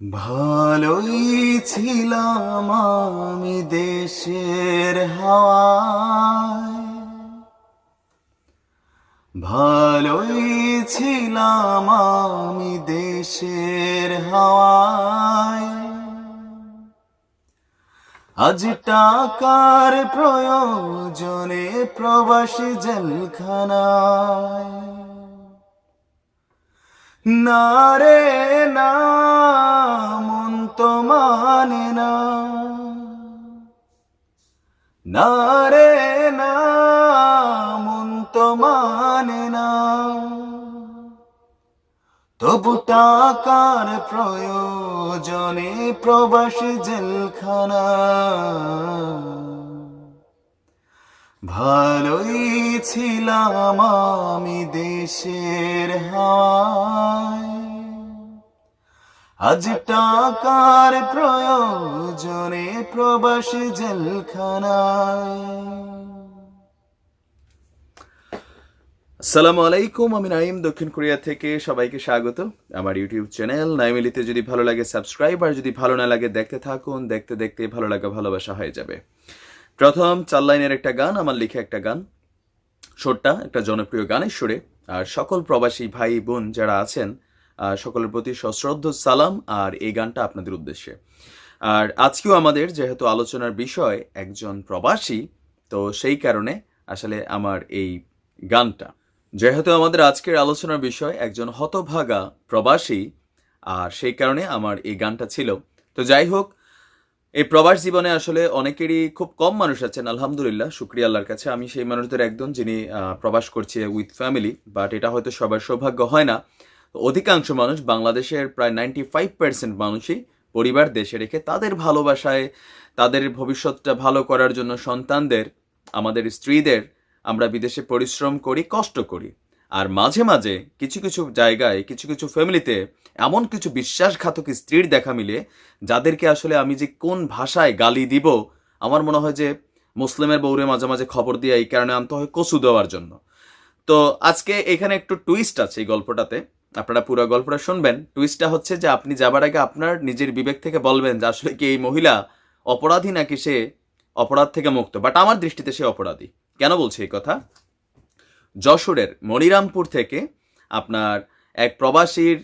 ভালোই ছিলাম আমি দেশের হাওয়ায় ভালোই ছিলাম আমি দেশের হাওয়ায় আজ টাকার প্রয়োজনে প্রবাসী জেলখানায় না রে, না, মন তো মানে না। না রে, না তো মানে না। তবু টাকার প্রয়োজনে প্রবাসী জেলখানা। ভালোই ছিলাম আমি দেশের হাওয়ায় আজ টাকার প্রয়োজনে প্রবাসী জেলখানায়। আলাইকুম, আমি নাইম, দক্ষিণ কোরিয়া থেকে সবাইকে স্বাগত। আমার ইউটিউব চ্যানেল নাইমিলিতে যদি ভালো লাগে সাবস্ক্রাইব, আর যদি ভালো না লাগে দেখতে থাকুন, দেখতে দেখতে ভালো লাগা, ভালোবাসা হয়ে যাবে। প্রথম চার লাইনের একটা গান, আমার লিখে একটা গান। সুরটা, একটা জনপ্রিয় গানের সুরে। আর সকল প্রবাসী ভাই বোন যারা আছেন সকলের প্রতি সশ্রদ্ধ, সালাম, আর এই গানটা আপনাদের উদ্দেশ্যে। আর আজকেও আমাদের যেহেতু আলোচনার বিষয় একজন প্রবাসী, তো সেই কারণে আসলে আমার এই গানটা। যেহেতু আমাদের আজকের আলোচনার বিষয় একজন হতভাগা প্রবাসী, আর সেই কারণে আমার এই গানটা ছিল। তো যাই হোক এই প্রবাস জীবনে আসলে অনেকেরই খুব কম মানুষ আছেন, আলহামদুলিল্লাহ, শুক্রিয়া আল্লাহর কাছে। আমি সেই মানুষদের একজন যিনি প্রবাস করছে উইথ ফ্যামিলি বাট এটা হয়তো সবার সৌভাগ্য হয় না। অধিকাংশ মানুষ বাংলাদেশের প্রায় নাইনটি ফাইভ পার্সেন্ট মানুষই পরিবার দেশে রেখে তাদের ভালোবাসায়, তাদের ভবিষ্যৎটা ভালো করার জন্য সন্তানদের, আমাদের স্ত্রীদের আমরা বিদেশে পরিশ্রম করি, কষ্ট করি। আর মাঝে মাঝে কিছু কিছু জায়গায়, কিছু কিছু ফ্যামিলিতে এমন কিছু বিশ্বাসঘাতক স্ত্রীর দেখা মিলে, যাদেরকে আসলে আমি যে কোন ভাষায় গালি দিব, আমার মনে হয় যে মুসলিমের বউরে মাঝে মাঝে খবর দিয়ে এই কারণে আনতে হয় কচু দেওয়ার জন্য। তো আজকে এখানে একটু টুইস্ট আছে এই গল্পটাতে। আপনারা পুরো গল্পটা শুনবেন। টুইস্টটা হচ্ছে যে আপনি যাবার আগে আপনার নিজের বিবেক থেকে বলবেন যে আসলে কি এই মহিলা অপরাধী নাকি সে অপরাধ থেকে মুক্ত? বাট আমার দৃষ্টিতে সে অপরাধী। কেন বলছি এই কথা? যশোরের মনিরামপুর থেকে আপনার এক প্রবাসীর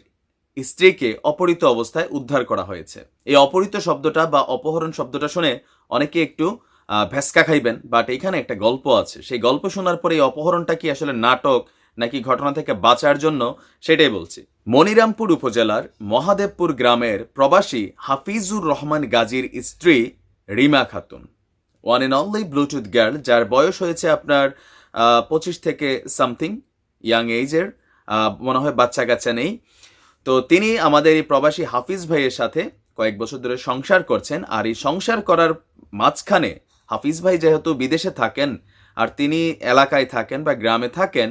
স্ত্রীকে অপহৃত অবস্থায় উদ্ধার করা হয়েছে। এই অপহৃত শব্দটা বা অপহরণ শব্দটা শুনে অনেকে একটু ভেসকা খাইবেন, বাট এখানে একটা গল্প আছে। সেই গল্প শোনার পরে এই অপহরণটা কি আসলে নাটক নাকি ঘটনা থেকে বাঁচার জন্য? সেটাই বলছি। মনিরামপুর উপজেলার মহাদেবপুর গ্রামের প্রবাসী হাফিজুর রহমান গাজীর স্ত্রী Rima Khatun. One and only bluetooth girl যার বয়স হয়েছে আপনার পঁচিশ থেকে সামথিং ইয়াং এইজের মনে হয় বাচ্চা কাচ্চা নেই। তো তিনি আমাদের এই প্রবাসী হাফিজ ভাইয়ের সাথে কয়েক বছর ধরে সংসার করছেন আর এই সংসার করার মাঝখানে হাফিজ ভাই যেহেতু বিদেশে থাকেন আর তিনি এলাকায় থাকেন বা গ্রামে থাকেন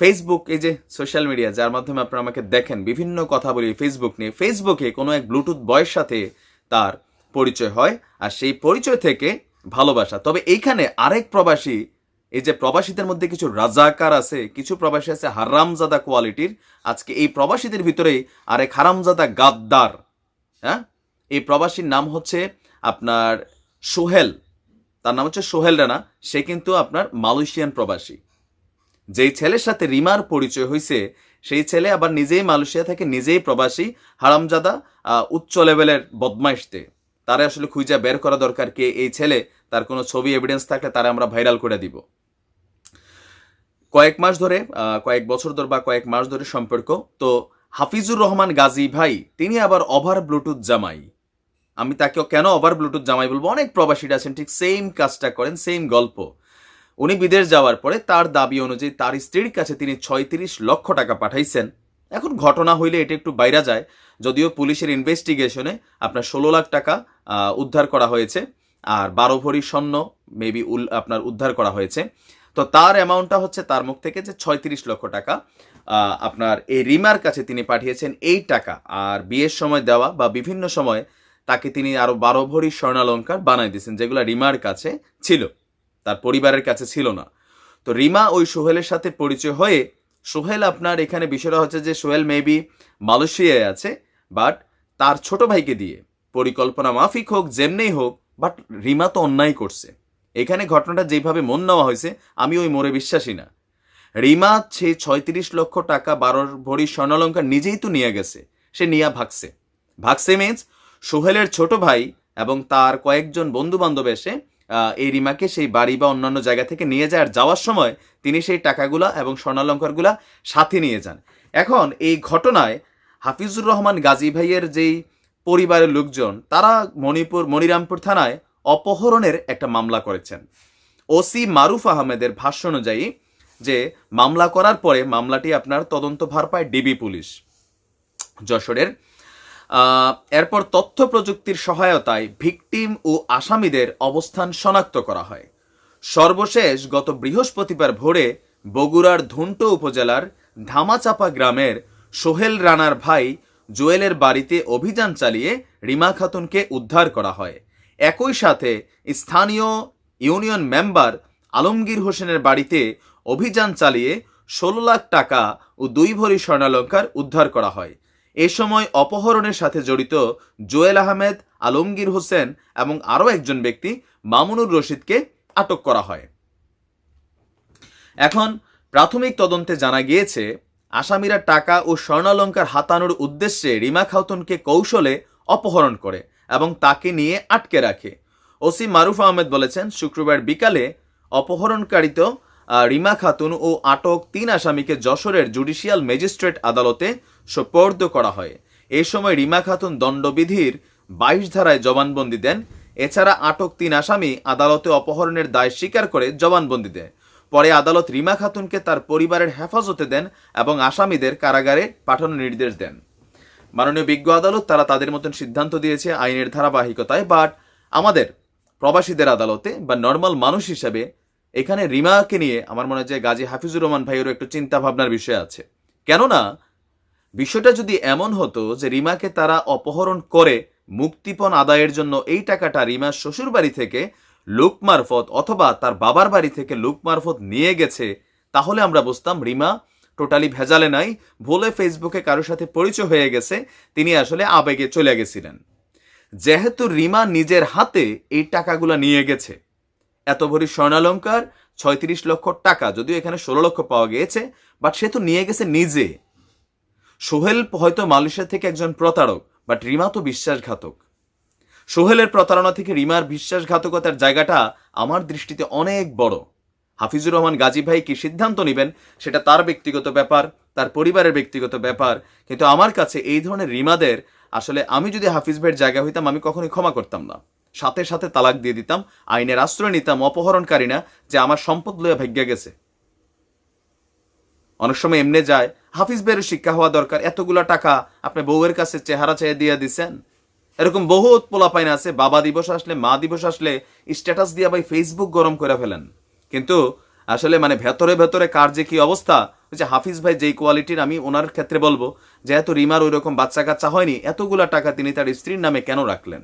ফেসবুক এই যে সোশ্যাল মিডিয়া যার মাধ্যমে আপনারা আমাকে দেখেন, বিভিন্ন কথা বলি ফেসবুক নিয়ে ফেসবুকে কোনো এক ব্লুটুথ বয়ের সাথে তার পরিচয় হয় আর সেই পরিচয় থেকে ভালোবাসা। তবে এইখানে আরেক প্রবাসী এই যে প্রবাসীদের মধ্যে কিছু রাজাকার আছে, কিছু প্রবাসী আছে হারামজাদা কোয়ালিটির, আজকে এই প্রবাসীদের ভিতরেই আরেক হারামজাদা গাদ্দার হ্যাঁ? এই প্রবাসীর নাম হচ্ছে আপনার সোহেল, তার নাম হচ্ছে সোহেল রানা, সে কিন্তু আপনার মালয়েশিয়ান প্রবাসী। যেই ছেলের সাথে রিমার পরিচয় হয়েছে, সেই ছেলে আবার নিজেই মালয়েশিয়া থেকে নিজেই প্রবাসী, হারামজাদা উচ্চ লেভেলের বদমাইশতে। তারা আসলে খুঁজে বের করা দরকার কে এই ছেলে, তার কোনো ছবি এভিডেন্স থাকলে তারা আমরা ভাইরাল করে দিব। কয়েক মাস ধরে কয়েক বছর ধরে বা কয়েক মাস ধরে সম্পর্ক। তো হাফিজুর রহমান গাজী ভাই, তিনি আবার ওভার ব্লুটুথ জামাই। আমি তাকে কেন ওভার ব্লুটুথ জামাই বলব? অনেক প্রবাসীরা আছেন, ঠিক সেম কাজটা করেন সেম গল্প। উনি বিদেশ যাওয়ার পরে তার দাবি অনুযায়ী তার স্ত্রীর কাছে তিনি ছয়ত্রিশ লক্ষ টাকা পাঠাইছেন। এখন ঘটনা হইলে এটা একটু বাইরা যায়। যদিও পুলিশের ইনভেস্টিগেশনে আপনার ষোলো লাখ টাকা উদ্ধার করা হয়েছে, আর বারো ভরি স্বর্ণ মেবি উল, আপনার উদ্ধার করা হয়েছে। তো তার অ্যামাউন্টটা হচ্ছে তার মুখ থেকে যে ছয়ত্রিশ লক্ষ টাকা আপনার এই রিমার কাছে তিনি পাঠিয়েছেন এই টাকা। আর বিয়ের সময় দেওয়া বা বিভিন্ন সময় তাকে তিনি আরও বারো ভরি স্বর্ণালঙ্কার বানাই দিয়েছেন, যেগুলো রিমার কাছে ছিল, তার পরিবারের কাছে ছিল না। তো রিমা ওই সোহেলের সাথে পরিচয় হয়ে, সোহেল আপনার এখানে বিষয়টা হচ্ছে যে সোহেল মেবি মালয়েশিয়ায় আছে বাট তার ছোট ভাইকে দিয়ে পরিকল্পনা মাফিক হোক, যেমনেই হোক বাট রিমা তো অন্যায় করছে। এখানে ঘটনাটা যেভাবে মন নেওয়া হয়েছে, আমি ওই মোড়ে বিশ্বাসী না। রিমা সে ছয়ত্রিশ লক্ষ টাকা বারো ভরি স্বর্ণালঙ্কার নিজেই তো নিয়ে গেছে, সে নিয়া ভাগছে। ভাগছে মিন্স সোহেলের ছোট ভাই এবং তার কয়েকজন বন্ধু বান্ধব এসে এই রিমাকে সেই বাড়ি বা অন্যান্য জায়গা থেকে নিয়ে যায় আর যাওয়ার সময় তিনি সেই টাকাগুলা এবং স্বর্ণালঙ্কারগুলা সাথে নিয়ে যান। এখন এই ঘটনায় হাফিজুর রহমান গাজী ভাইয়ের যেই পরিবারের লোকজন, তারা মণিপুর, মনিরামপুর থানায় অপহরণের একটা মামলা করেছেন। ওসি মারুফ আহমেদের ভাষ্য অনুযায়ী যে মামলা করার পরে মামলাটি আপনার তদন্ত ভার পায় ডিবি পুলিশ। যশোরের এরপর তথ্য প্রযুক্তির সহায়তায় ভিকটিম ও আসামিদের অবস্থান শনাক্ত করা হয়। সর্বশেষ গত বৃহস্পতিবার ভোরে বগুড়ার ধুন্ট উপজেলার ধামাচাপা গ্রামের সোহেল রানার ভাই জুয়েলের বাড়িতে অভিযান চালিয়ে রিমা খাতুনকে উদ্ধার করা হয়। একই সাথে স্থানীয় ইউনিয়ন মেম্বার আলমগীর হোসেনের বাড়িতে অভিযান চালিয়ে ষোলো লাখ টাকা ও দুই ভরি স্বর্ণালঙ্কার উদ্ধার করা হয়। এ সময় অপহরণের সাথে জড়িত জোয়েল আহমেদ, আলমগীর হোসেন এবং আরও একজন ব্যক্তি মামুনুর রশিদকে আটক করা হয়। এখন প্রাথমিক তদন্তে জানা গিয়েছে, আসামিরা টাকা ও স্বর্ণালঙ্কার হাতানোর উদ্দেশ্যে রিমা খাতুনকে কৌশলে অপহরণ করে। এবং তাকে নিয়ে আটকে রাখে। ওসি মারুফ আহমেদ বলেছেন, শুক্রবার বিকালে অপহরণকারিত রিমা খাতুন ও আটক তিন আসামিকে যশোরের জুডিশিয়াল ম্যাজিস্ট্রেট আদালতে সোপর্দ করা হয়। এই সময় রিমা খাতুন দণ্ডবিধির বাইশ ধারায় জবানবন্দি দেন। এছাড়া আটক তিন আসামি আদালতে অপহরণের দায় স্বীকার করে জবানবন্দি দেয়। পরে আদালত রিমা খাতুনকে তার পরিবারের হেফাজতে দেন এবং আসামিদের কারাগারে পাঠানোর নির্দেশ দেন। মাননীয় বিজ্ঞ আদালত তারা তাদের মতন সিদ্ধান্ত দিয়েছে আইনের ধারাবাহিকতায়, বাট আমাদের প্রবাসীদের আদালতে বা নর্মাল মানুষ হিসেবে এখানে রিমাকে নিয়ে আমার মনে হয় যে গাজী হাফিজুর রহমান ভাইয়েরও একটু চিন্তা ভাবনার বিষয় আছে। কেননা বিষয়টা যদি এমন হতো যে রিমাকে তারা অপহরণ করে মুক্তিপণ আদায়ের জন্য এই টাকাটা রিমার শ্বশুর বাড়ি থেকে লোক মারফত অথবা তার বাবার বাড়ি থেকে লোক মারফত নিয়ে গেছে, তাহলে আমরা বুঝতাম রিমা টোটালি ভেজালে নাই, ভুলে ফেসবুকে কারোর সাথে পরিচয় হয়ে গেছে, তিনি আসলে আবেগে চলে গেছিলেন। যেহেতু রিমা নিজের হাতে এই টাকাগুলো নিয়ে গেছে। এত ভরি স্বর্ণালঙ্কার, ছয়ত্রিশ লক্ষ টাকা, যদিও এখানে ষোলো লক্ষ পাওয়া গিয়েছে বাট সে তো নিয়ে গেছে নিজে। সোহেল হয়তো মালয়েশিয়া থেকে একজন প্রতারক বাট রিমা তো বিশ্বাসঘাতক। সোহেলের প্রতারণা থেকে রিমার বিশ্বাসঘাতকতার জায়গাটা আমার দৃষ্টিতে অনেক বড়। হাফিজুর রহমান গাজী ভাই কি সিদ্ধান্ত নেবেন? সেটা তার ব্যক্তিগত ব্যাপার, তার পরিবারের ব্যক্তিগত ব্যাপার। কিন্তু আমার কাছে এই ধরনের রিমাদের আসলে আমি যদি হাফিজ ভাইয়ের জায়গা হইতাম, আমি কখনোই ক্ষমা করতাম না। সাথে সাথে তালাক দিয়ে দিতাম, আইনের আশ্রয় নিতাম, অপহরণকারী না, যে আমার সম্পদ লইয়া ভাগ্যা গেছে। অনেক সময় এমনি যায়, হাফিজ ভাইয়ের শিক্ষা হওয়া দরকার, এতগুলা টাকা আপনি বউয়ের কাছে চেহারা চেয়ে দিয়ে দিছেন। এরকম বহুত পোলাপাইন আছে, বাবা দিবস আসলে, মা দিবস আসলে স্ট্যাটাস দিয়ে ভাই ফেসবুক গরম করে ফেলেন। কিন্তু আসলে মানে ভেতরে ভেতরে কার যে কি অবস্থা যে হাফিজ ভাই যেই কোয়ালিটির আমি ওনার ক্ষেত্রে বলব, যেহেতু রিমার ওই রকম বাচ্চা কাচ্চা হয়নি, এতগুলা টাকা তিনি তার স্ত্রীর নামে কেন রাখলেন?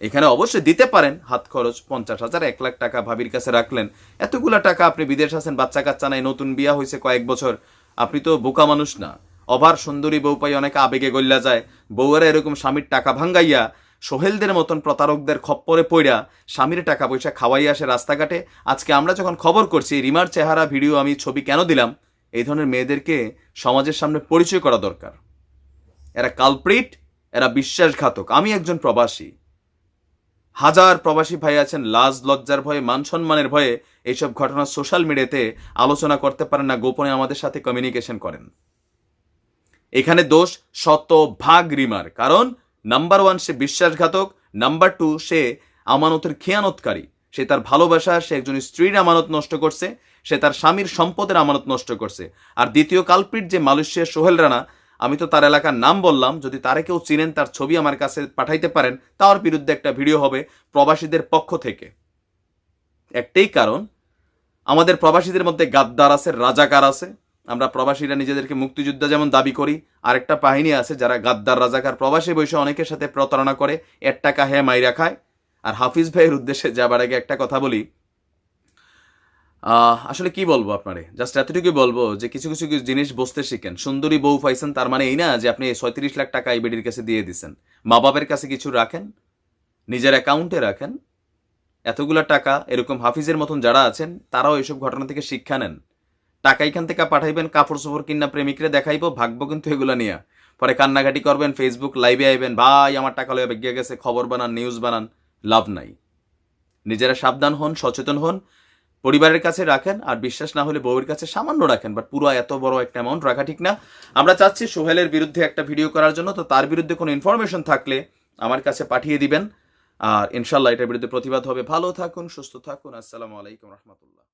এখানে অবশ্যই দিতে পারেন, হাত খরচ পঞ্চাশ হাজার, এক লাখ টাকা ভাবির কাছে রাখলেন। এতগুলা টাকা আপনি বিদেশ আছেন, বাচ্চা কাচ্চা নাই, নতুন বিয়া হয়েছে কয়েক বছর, আপনি তো বোকা মানুষ না। অভার সুন্দরী বউ পাই অনেক আবেগে গল্লা যায়, বউয়েরা এরকম স্বামীর টাকা ভাঙ্গাইয়া সোহেলদের মতন প্রতারকদের খপ্পরে পইড়া স্বামীর টাকা পয়সা খাওয়াই আসে রাস্তাঘাটে। আজকে আমরা যখন খবর করছি, রিমার চেহারা ভিডিও আমি ছবি কেন দিলাম? এই ধরনের মেয়েদেরকে সমাজের সামনে পরিচয় করা দরকার। এরা কালপ্রিট, এরা বিশ্বাসঘাতক। আমি একজন প্রবাসী। হাজার প্রবাসী ভাই আছেন, লাজ, লজ্জার ভয়ে, মান সম্মানের ভয়ে এইসব ঘটনা সোশ্যাল মিডিয়াতে আলোচনা করতে পারেন না, গোপনে আমাদের সাথে কমিউনিকেশন করেন। এখানে দোষ শত ভাগ রিমার। কারণ নাম্বার ওয়ান সে বিশ্বাসঘাতক। নাম্বার টু সে আমানতের খেয়ানতকারী। সে তার ভালোবাসা, সে একজন স্ত্রীর আমানত নষ্ট করছে, সে তার স্বামীর সম্পদের আমানত নষ্ট করছে। আর দ্বিতীয় কালপিট যে মালয়েশিয়ার সোহেল রানা, আমি তো তার এলাকার নাম বললাম, যদি তারে কেউ চিনেন, তার ছবি আমার কাছে পাঠাইতে পারেন, তার বিরুদ্ধে একটা ভিডিও হবে প্রবাসীদের পক্ষ থেকে। একটাই কারণ, আমাদের প্রবাসীদের মধ্যে গাদ্দার আছে, রাজাকার আছে আমরা প্রবাসীরা নিজেদেরকে মুক্তিযোদ্ধা যেমন দাবি করি, আরেকটা বাহিনী আছে যারা গাদ্দার, রাজাকার প্রবাসী বসে অনেকের সাথে প্রতারণা করে এর টাকা হ্যাঁ মাইরা খায়। আর হাফিজ ভাইয়ের উদ্দেশ্যে যাবার আগে একটা কথা বলি। আসলে কি বলব আপনারে? জাস্ট এতটুকুই বলব যে কিছু কিছু জিনিস বসতে শিখেন। সুন্দরী বউ পাইছেন, তার মানে এই না যে আপনি ছয়ত্রিশ লাখ টাকা এই কাছে দিয়ে দিছেন। মা বাবার কাছে কিছু রাখেন, নিজের অ্যাকাউন্টে রাখেন, এতগুলা টাকা, এরকম হাফিজের মতন যারা আছেন, তারাও এসব ঘটনা থেকে শিক্ষা নেন। টাকা এখান থেকে পাঠাইবেন কাপড় চোপড় কিনা প্রেমিকরে দেখাইবো, ভাগবো কিন্তু এগুলো নিয়ে। পরে কান্নাকাটি করবেন ফেসবুক লাইভে আইবেন, ভাই, আমার টাকা লয়ে বেগে গেছে, খবর বানান নিউজ বানান, লাভ নাই। নিজেরা সাবধান হন, সচেতন হন, পরিবারের কাছে রাখেন, আর বিশ্বাস না হলে বউয়ের কাছে সামান্য রাখেন বাট পুরো এত বড় একটা অ্যামাউন্ট রাখা ঠিক না। আমরা চাচ্ছি সোহেলের বিরুদ্ধে একটা ভিডিও করার জন্য, তো তার বিরুদ্ধে কোনো ইনফরমেশন থাকলে আমার কাছে পাঠিয়ে দিবেন, আর ইনশাল্লাহ এটার বিরুদ্ধে প্রতিবাদ হবে। ভালো থাকুন, সুস্থ থাকুন, আসসালামু আলাইকুম রহমতুল্লাহ।